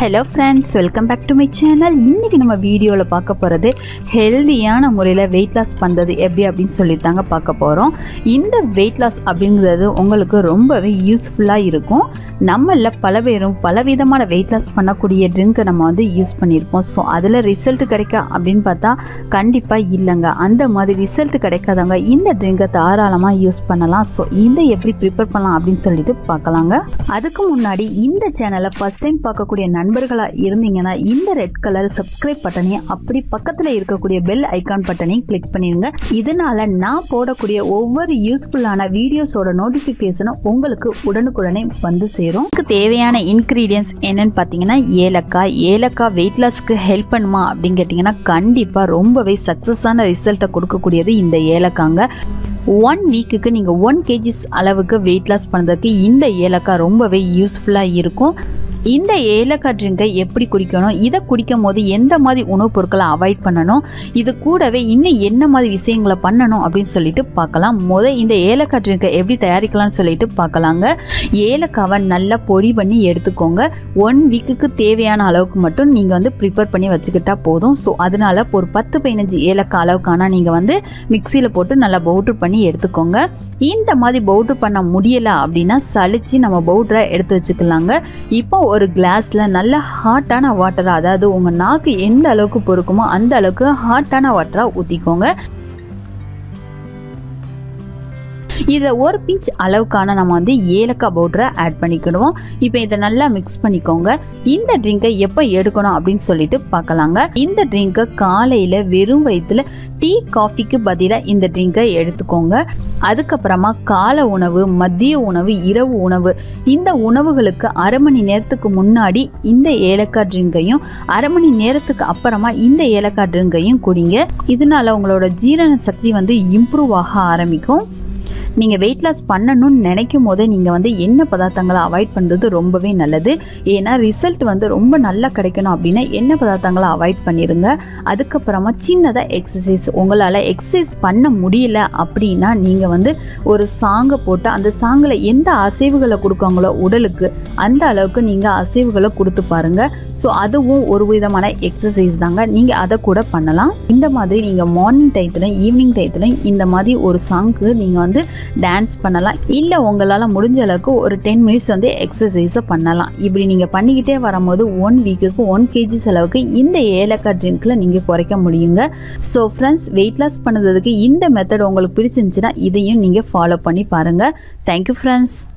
Hello friends welcome back to my channel இன்றைக்கி நம்ம வீடியோவில் பார்க்க போகிறது ஹெல்தியான முறையில் வெயிட் லாஸ் பண்ணுறது எப்படி அப்படின்னு சொல்லித்தாங்க பார்க்க போகிறோம் இந்த வெயிட் லாஸ் அப்படிங்கிறது உங்களுக்கு ரொம்பவே யூஸ்ஃபுல்லாக இருக்கும். நம்மளில் பல பேரும் பலவிதமான வெயிட் லாஸ் பண்ணக்கூடிய ட்ரிங்க்கை நம்ம வந்து யூஸ் பண்ணியிருப்போம் ஸோ அதில் ரிசல்ட் கிடைக்கா அப்படின்னு பார்த்தா கண்டிப்பாக இல்லைங்க. அந்த மாதிரி ரிசல்ட் கிடைக்காதவங்க இந்த ட்ரிங்கை தாராளமாக யூஸ் பண்ணலாம். ஸோ இதை எப்படி ப்ரிப்பேர் பண்ணலாம் அப்படின்னு சொல்லிட்டு பார்க்கலாங்க. அதுக்கு முன்னாடி இந்த சேனலை ஃபஸ்ட் டைம் பார்க்கக்கூடிய நண்பர்களாக இருந்தீங்கன்னா இந்த ரெட் கலர் சப்ஸ்கிரைப் பட்டனையும் அப்படி பக்கத்தில் இருக்கக்கூடிய பெல் ஐக்கான் பட்டனையும் கிளிக் பண்ணிடுங்க. இதனால நான் போடக்கூடிய ஒவ்வொரு யூஸ்ஃபுல்லான வீடியோஸோட நோட்டிஃபிகேஷனும் உங்களுக்கு உடனுக்குடனே வந்து சேரும். இதுக்கு தேவையான இன்க்ரீடியன்ஸ் என்னன்னு பார்த்தீங்கன்னா ஏலக்காய். ஏலக்காய் வெயிட் லாஸ்க்கு ஹெல்ப் பண்ணுமா அப்படின்னு கேட்டிங்கன்னா கண்டிப்பாக ரொம்பவே சக்ஸஸான ரிசல்ட்டை கொடுக்கக்கூடியது இந்த ஏலக்காங்க. ஒன் வீக்குக்கு நீங்கள் ஒன் கேஜிஸ் அளவுக்கு வெயிட் லாஸ் பண்ணுறதுக்கு இந்த ஏலக்காய் ரொம்பவே யூஸ்ஃபுல்லாக இருக்கும். இந்த ஏலக்காய் ட்ரிங்கை எப்படி குடிக்கணும்? இதை குடிக்கும் போது எந்த மாதிரி உணவுப் பொருட்களை அவாய்ட் பண்ணணும்? இது கூடவே இன்னும் என்ன மாதிரி விஷயங்களை பண்ணணும் அப்படின்னு சொல்லிட்டு பார்க்கலாம். முதல் இந்த ஏலக்காய் ட்ரிங்கை எப்படி தயாரிக்கலாம்னு சொல்லிட்டு பார்க்கலாங்க. ஏலக்காவை நல்லா பொடி பண்ணி எடுத்துக்கோங்க. ஒன் வீக்குக்கு தேவையான அளவுக்கு மட்டும் நீங்கள் வந்து ப்ரிப்பேர் பண்ணி வச்சுக்கிட்டா போதும். ஸோ அதனால் ஒரு பத்து பதினஞ்சு ஏலக்காய் அளவுக்கான நீங்கள் வந்து மிக்சியில் போட்டு நல்லா பவுட்ரு பண்ணி எடுத்துக்கோங்க. இந்த மாதிரி பவுட்ரு பண்ண முடியலை அப்படின்னா சளிச்சு நம்ம பவுட்ரை எடுத்து வச்சுக்கலாங்க. இப்போ ஒரு கிளாஸில் நல்ல ஹாட்டான வாட்டராக அதாவது உங்கள் நாக்கு எந்த அளவுக்கு பொறுக்குமோ அந்த அளவுக்கு ஹாட்டான வாட்டராக ஊற்றிக்கோங்க இதை ஒரு பிஞ்ச் அளவுக்கான நம்ம வந்து ஏலக்காய் பவுடரை ஆட் பண்ணிக்கிடுவோம். இப்போ இதை நல்லா மிக்ஸ் பண்ணிக்கோங்க. இந்த ட்ரிங்கை எப்போ எடுக்கணும் அப்படின்னு சொல்லிட்டு பார்க்கலாங்க. இந்த ட்ரிங்கை காலையில் வெறும் வயிற்றுல டீ காஃபிக்கு பதிலாக இந்த ட்ரிங்கை எடுத்துக்கோங்க. அதுக்கப்புறமா காலை உணவு மதிய உணவு இரவு உணவு. இந்த உணவுகளுக்கு அரை மணி நேரத்துக்கு முன்னாடி இந்த ஏலக்காய் ட்ரிங்கையும் அரை மணி நேரத்துக்கு அப்புறமா இந்த ஏலக்காய் ட்ரிங்கையும் குடிங்க. இதனால உங்களோட ஜீரண சக்தி வந்து இம்ப்ரூவ் ஆக ஆரம்பிக்கும். நீங்கள் வெயிட் லாஸ் பண்ணணும்னு நினைக்கும் போதே நீங்கள் வந்து எண்ணெய் பதார்த்தங்களை அவாய்ட் பண்ணுறது ரொம்பவே நல்லது. ஏன்னா ரிசல்ட் வந்து ரொம்ப நல்லா கிடைக்கணும் அப்படின்னா எண்ணெய் பதார்த்தங்களை அவாய்ட் பண்ணிடுங்க அதுக்கப்புறமா சின்னதாக எக்ஸசைஸ் உங்களால் எக்ஸசைஸ் பண்ண முடியல அப்படின்னா நீங்கள் வந்து ஒரு சாங்கை போட்டு அந்த சாங்கில் எந்த அசைவுகளை கொடுக்காங்களோ உடலுக்கு அந்த அளவுக்கு நீங்கள் அசைவுகளை கொடுத்து பாருங்கள் ஸோ அதுவும் ஒரு விதமான எக்ஸசைஸ் தாங்க. நீங்கள் அதை கூட பண்ணலாம். இந்த மாதிரி நீங்கள் மார்னிங் டயத்தில் ஈவினிங் டயத்தில் இந்த மாதிரி ஒரு சாங்க்கு நீங்கள் வந்து டான்ஸ் பண்ணலாம். இல்லை உங்களால் முடிஞ்ச அளவுக்கு ஒரு டென் மினிட்ஸ் வந்து எக்ஸசைஸை பண்ணலாம். இப்படி நீங்கள் பண்ணிக்கிட்டே வரும்போது ஒன் வீக்குக்கு ஒன் கேஜி செலவுக்கு இந்த ஏலக்காய் ட்ரிங்க்கில் நீங்கள் குறைக்க முடியுங்க. ஸோ ஃப்ரெண்ட்ஸ் வெயிட் லாஸ் பண்ணுறதுக்கு இந்த மெத்தட் உங்களுக்கு பிடிச்சிருந்துச்சுன்னா இதையும் நீங்கள் ஃபாலோ பண்ணி பாருங்கள் தேங்க்யூ ஃப்ரெண்ட்ஸ்